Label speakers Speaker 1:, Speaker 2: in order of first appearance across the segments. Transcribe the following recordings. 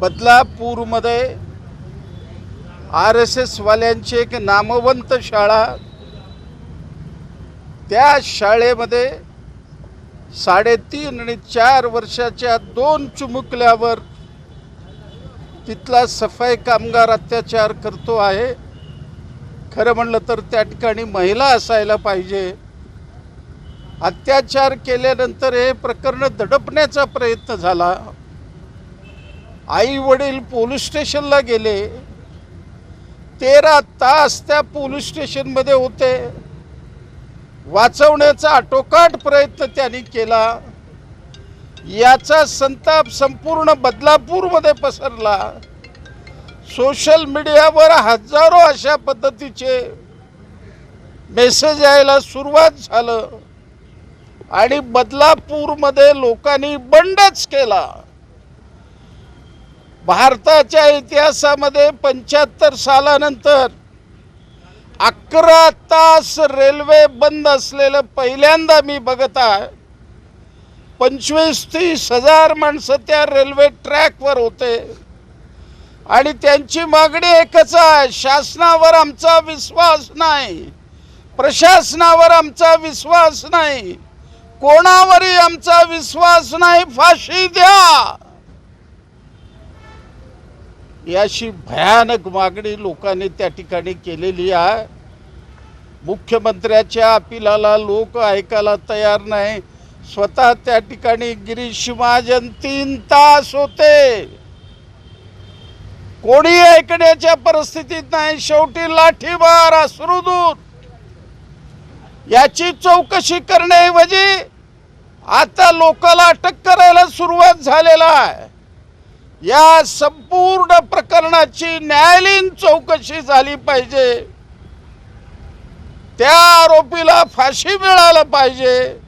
Speaker 1: बदलापूरमध्ये R S एसवाल्यांची एक नामवंत शाळा त्या शाळेमध्ये साडेतीन आणि चार वर्षाच्या दोन चुमुकल्यावर तिथला सफाई कामगार अत्याचार करतो आहे. खरं म्हणलं तर त्या ठिकाणी महिला असायला पाहिजे. अत्याचार केल्यानंतर हे प्रकरण दडपण्याचा प्रयत्न झाला. आई वडील पोलीस स्टेशनला गेले. तेरा तास त्या पोलीस स्टेशनमध्ये होते. वाचवण्याचा आटोकाट प्रयत्न त्यांनी केला. याचा संताप संपूर्ण बदलापूरमध्ये पसरला. सोशल मीडियावर हजारो अशा पद्धतीचे मेसेज यायला सुरुवात झालं आणि बदलापूरमध्ये लोकांनी बंडच केला. भारताच्या इतिहासामध्ये पंच्याहत्तर सालानंतर अकरा तास रेल्वे बंद असलेलं पहिल्यांदा मी बघत आहे. पंचवीस तीस हजार माणसं त्या रेल्वे ट्रॅकवर होते. आणि त्यांची मागणी एकच आहे शासनावर आमचा विश्वास नाही. प्रशासनावर आमचा विश्वास नाही. कोणावरही आमचा विश्वास नाही. फाशी द्या! याशी भयानक मागणी लोकांनी त्या ठिकाणी केलेली आहे. मुख्यमंत्र्याच्या अपिलाला लोक ऐकायला तयार नाही. स्वतः त्या ठिकाणी गिरीश महाजन तीन तास होते. कोणी ऐकण्याच्या परिस्थितीत नाही. शेवटी लाठीमार अश्रुदूत. याची चौकशी करण्याऐवजी आता लोकाला अटक करायला सुरुवात झालेला आहे. या संपूर्ण प्रकरणाची न्यायालयीन चौकशी झाली पाहिजे. त्या आरोपीला फाशी मिळाला पाहिजे.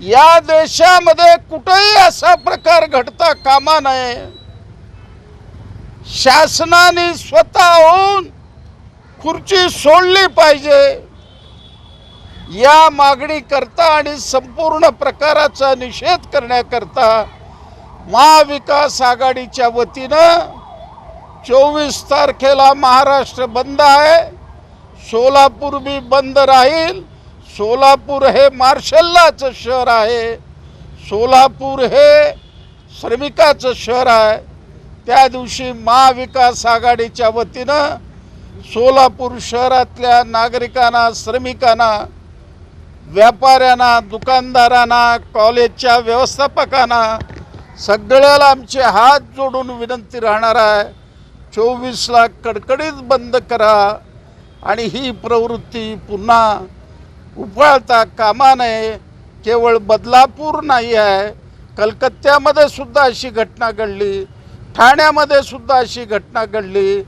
Speaker 1: या देशामध्ये कुठेही असा प्रकार घडता कामा नये. शासनाने स्वतःहून खुर्ची सोडली पाहिजे. या मागणी करता आणि संपूर्ण प्रकाराचा निषेध करण्याकरता महाविकास आघाडीच्या वतीनं चोवीस तारखेला महाराष्ट्र बंद आहे. सोलापूर बी बंद राहील. सोलापूर हे मार्शल्लाचं शहर आहे. सोलापूर हे श्रमिकाचं शहर आहे. त्या दिवशी महाविकास आघाडीच्या वतीनं सोलापूर शहरातल्या नागरिकांना श्रमिकांना व्यापाऱ्यांना दुकानदारांना कॉलेजच्या व्यवस्थापकांना सगळ्याला आमचे हात जोडून विनंती राहणार आहे. चोवीसला कडकडीत बंद करा आणि ही प्रवृत्ती पुन्हा उफाळता कामा नये. केवळ बदलापूर नाही आहे. कलकत्त्यामध्ये सुद्धा अशी घटना घडली. ठाण्यामध्ये सुद्धा अशी घटना घडली.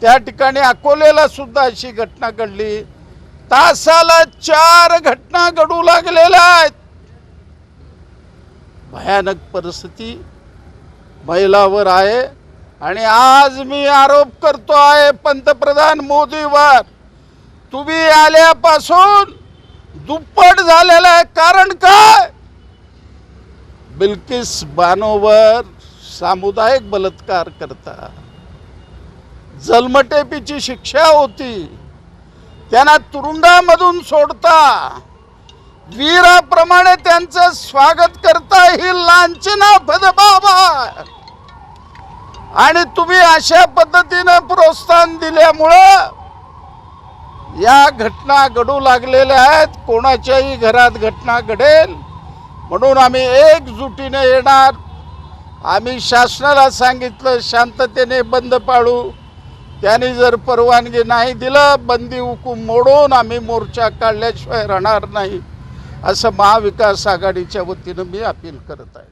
Speaker 1: त्या ठिकाणी अकोलेला सुद्धा अशी घटना घडली. तासाला चार घटना घडू लागलेल्या आहेत. भयानक परिस्थिती महिलावर आहे. आणि आज मी आरोप करतो आहे पंतप्रधान मोदीवर. तुम्ही आल्यापासून दुप्पट झालेलं आहे. कारण काय? बिल्किस बानोवर सामुदायिक बलात्कार करता जन्मटेपीची शिक्षा होती. त्यांना तुरुंगामधून सोडता. वीराप्रमाणे त्यांचं स्वागत करता ही लांछना बाबा आणि तुम्ही अशा पद्धतीनं प्रोत्साहन दिल्यामुळं या घटना घडू लागलेल्या आहेत. कोणाच्याही घरात घटना घडेल. म्हणून आम्ही एकजुटीने येणार. आम्ही शासनाला सांगितलं शांततेने बंद पाळू. त्यांनी जर परवानगी नाही दिलं बंदी हुकूम मोडून आम्ही मोर्चा काढल्याशिवाय राहणार नाही. असं महाविकास आघाडीच्या वतीनं मी अपील करत आहे.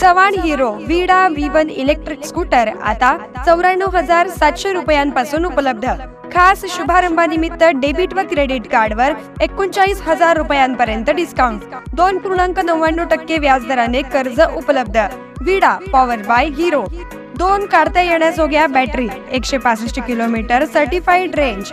Speaker 2: Chavan Hero Vida V one electric scooter आता चौऱ्याण्णव हजार सातशे रुपयांपासून उपलब्ध. खास शुभारंभानिमित्त डेबिट व क्रेडिट कार्डवर एकोणचाळीस हजार रुपयांपर्यंत डिस्काउंट दोन पूर्णांक नव्याण्णव टक्के व्याजदराने कर्ज उपलब्ध. विडा पॉवर बाय हिरो दोन काढता येण्याजोग्या बॅटरी एकशे पासष्ट kilometre certified range